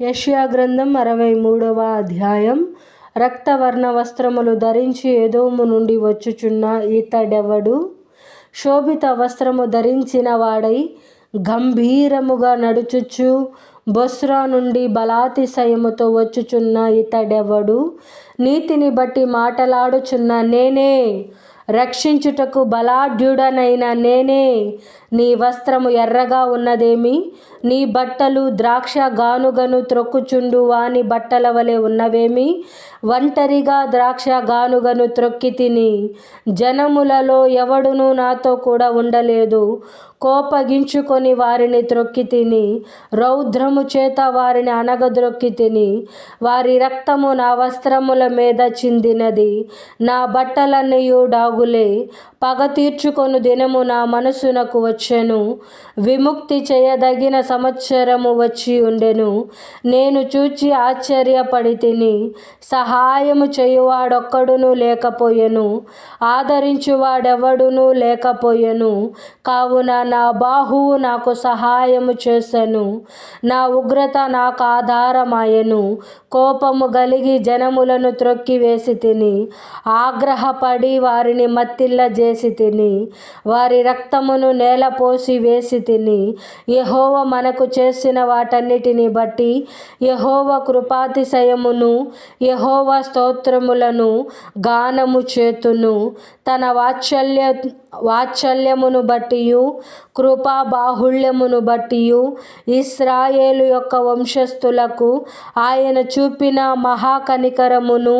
యష్యా గ్రంథం అరవై మూడవ అధ్యాయం. రక్తవర్ణ వస్త్రములు ధరించి ఏదోము నుండి వచ్చుచున్న ఇతడెవడు? శోభిత వస్త్రము ధరించిన వాడై గంభీరముగా నడుచుచు బొస్రా నుండి బలాతిశయముతో వచ్చుచున్న ఇతడెవడు? నీతిని బట్టి మాటలాడుచున్న నేనే రక్షించుటకు బలాఢ్యుడనైన నేనే. నీ వస్త్రము ఎర్రగా ఉన్నదేమి? నీ బట్టలు ద్రాక్ష గానుగను త్రొక్కుచుండు వాని బట్టల వలె ఉన్నవేమి? ఒంటరిగా ద్రాక్ష గానుగను త్రొక్కి తిని జనములలో ఎవడునూ నాతో కూడా ఉండలేదు. కోపగించుకొని వారిని త్రొక్కి తిని రౌద్రము చేత వారిని అనగద్రొక్కి తిని వారి రక్తము నా వస్త్రముల మీద చిందినది. నా బట్టలన్నయు డాగులే పగ తీర్చుకొను దినము నా మనసునకు వచ్చెను. విముక్తి చేయదగిన సంవత్సరము వచ్చి ఉండెను. నేను చూచి ఆశ్చర్యపడి తిని సహాయము చేయువాడొక్కడును లేకపోయెను. ఆదరించువాడెవడునూ లేకపోయెను. కావున నా బాహువు నాకు సహాయము చేసెను. నా ఉగ్రత నాకు ఆధారమాయెను. కోపము గలిగి జనములను త్రొక్కివేసి తిని ఆగ్రహపడి వారిని మత్తిల్ల చేసి తిని వారి రక్తమును నేలపోసి వేసి తిని యహోవ మనకు చేసిన వాటన్నిటిని బట్టి యహోవ కృపాతిశయమును యహోవ స్తోత్రములను గానము చేతును. తన వాత్సల్య వాత్సల్యమును బట్టియు కృపా బాహుళ్యమును బట్టియు ఇస్రాయేలు యొక్క వంశస్థులకు ఆయన చూపిన మహాకనికరమును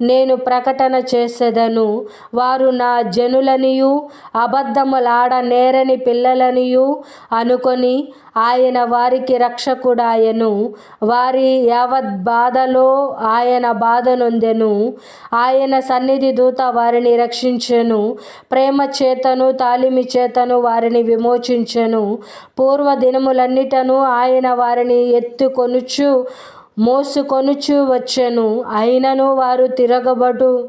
నేను ప్రకటన చేసేదను. వారు నా జనులనియు అబద్ధములాడ నేరని పిల్లలనియు అనుకొని ఆయన వారికి రక్షకుడాయను. వారి యావత్ బాధలో ఆయన బాధ నొందెను ఆయన సన్నిధి దూత వారిని రక్షించెను. ప్రేమ చేతను తాలిమి చేతను వారిని విమోచించెను. పూర్వ దినములన్నిటను ఆయన వారిని ఎత్తుకొనుచు మోసుకొనుచు వచ్చెను. అయినను వారు తిరగబడు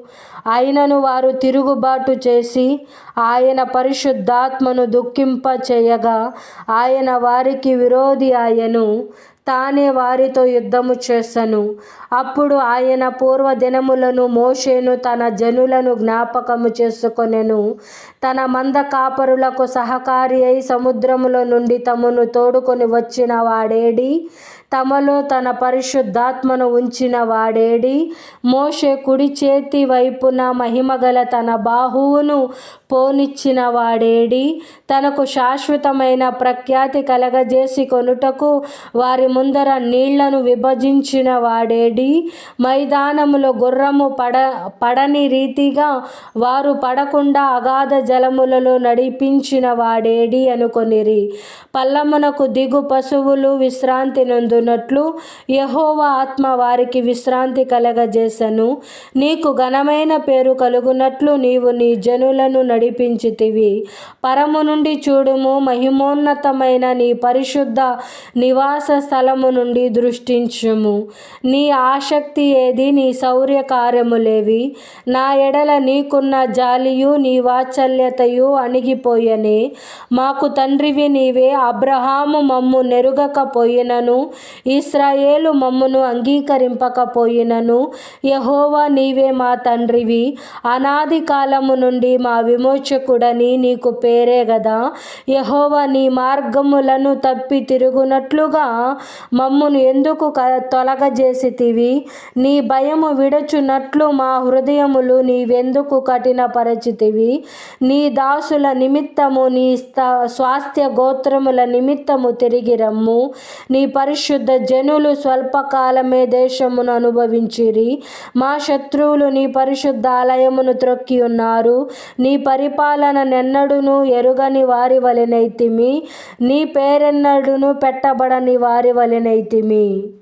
అయినను వారు తిరుగుబాటు చేసి ఆయన పరిశుద్ధాత్మను దుఃఖింప చేయగా ఆయన వారికి విరోధి ఆయను. తానే వారితో యుద్ధము చేసను. అప్పుడు ఆయన పూర్వ దినములను మోషేను తన జనులను జ్ఞాపకము చేసుకొనెను. తన మంద కాపరులకు సహకారి అయి సముద్రములో నుండి తమను తోడుకొని వచ్చిన వాడేడి తమలో తన పరిశుద్ధాత్మను ఉంచిన వాడేడి మోషే కుడి చేతి వైపున మహిమగల తన బాహువును పోనిచ్చిన వాడేడి తనకు శాశ్వతమైన ప్రఖ్యాతి కలగజేసి కొనుటకు వారి ముందర నీళ్ళను విభజించిన వాడేడి? మైదానములో గుర్రము పడ పడని రీతిగా వారు పడకుండా అగాధ జలములలో నడిపించిన వాడేడి అనుకొనిరి. పల్లమునకు దిగు పశువులు విశ్రాంతి నొందునట్లు యహోవా ఆత్మ వారికి విశ్రాంతి కలగజేసను. నీకు ఘనమైన పేరు కలుగునట్లు నీవు నీ జనులను నడిపించితివి. పరము నుండి చూడుము మహిమోన్నతమైన నీ పరిశుద్ధ నివాస స్థలము నుండి దృష్టించుము. నీ ఆసక్తి ఏది? నీ శౌర్య కార్యములేవి నా ఎడల నీకున్న జాలియు నీ వాత్సల్యతయు అణిగిపోయనే. మాకు తండ్రివి నీవే. అబ్రహాము మమ్ము నెరుగకపోయినను. ఇస్రాయేలు మమ్మును అంగీకరింపకపోయినను. యహోవా నీవే మా తండ్రివి. అనాది కాలము నుండి మా విమోచకుడని నీకు పేరే గదా. యహోవా నీ మార్గములను తప్పి తిరుగునట్లుగా మమ్మును ఎందుకు క తొలగజేసితివి? నీ భయము విడచునట్లు మా హృదయములు నీవెందుకు కఠినపరచితివి? నీ దాసుల నిమిత్తము నీ స్వాస్థ్య గోత్రముల నిమిత్తము తిరిగి రమ్ము. నీ పరిశుద్ధ జనులు స్వల్పకాలమే దేశమును అనుభవించిరి. మా శత్రువులు నీ పరిశుద్ధ ఆలయమును త్రొక్కి ఉన్నారు. నీ పరిపాలన నెన్నడును ఎరుగని వారి వలెనైతిమి నీ పేరెన్నడును పెట్టబడని వారి వలెనైతిమి